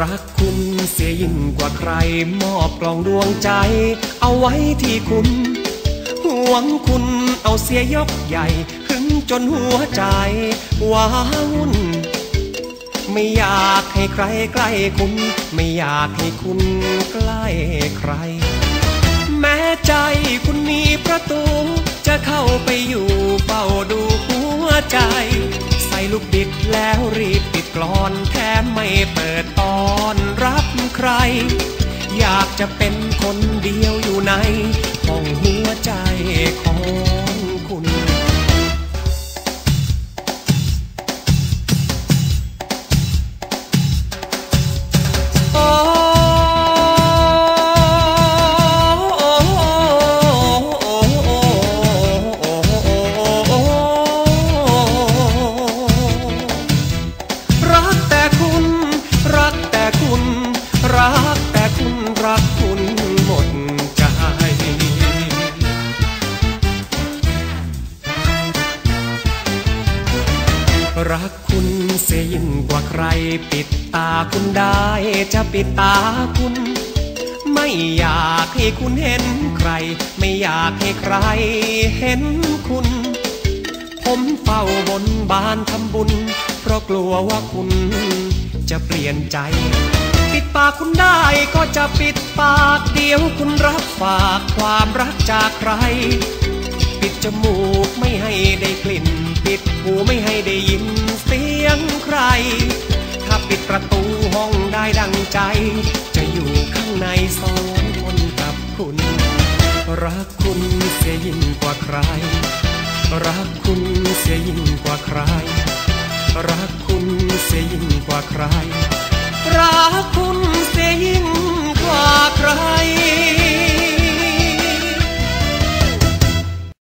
รักคุณเสียยิ่งกว่าใคร มอบกล่องดวงใจ เอาไว้ที่คุณ ห่วงคุณเอาเสียยกใหญ่ หึงจนหัวใจว้าวุ่น ไม่อยากให้ใครใกล้คุณ ไม่อยากให้คุณใกล้ใคร แม้ใจคุณมีประตู จะเข้าไปอยู่เฝ้าดูหัวใจ ใส่ลูกบิดแล้วรี อนแถมไม่เปิดตอนรับใคร อยากจะเป็นคนเดียวอยู่ใน รักแต่คุณรักคุณหมดใจ รักคุณเสียยิ่งกว่าใคร ปิดตาคุณได้จะปิดตาคุณ ไม่อยากให้คุณเห็นใคร ไม่อยากให้ใครเห็นคุณ ผมเฝ้าบนบานทำบุญ เพราะกลัวว่าคุณจะเปลี่ยนใจ ปิดปากคุณได้ก็จะปิดปากเดียวคุณรับฝากความรักจากใคร ปิดจมูกไม่ให้ได้กลิ่น ปิดหูไม่ให้ได้ยินเสียงใคร ถ้าปิดประตูห้องได้ดังใจ จะอยู่ข้างในสองคนกับคุณ รักคุณเสียยิ่งกว่าใคร รักคุณเสียยิ่งกว่าใคร รักคุณเสียยิ่งกว่าใครรักคุ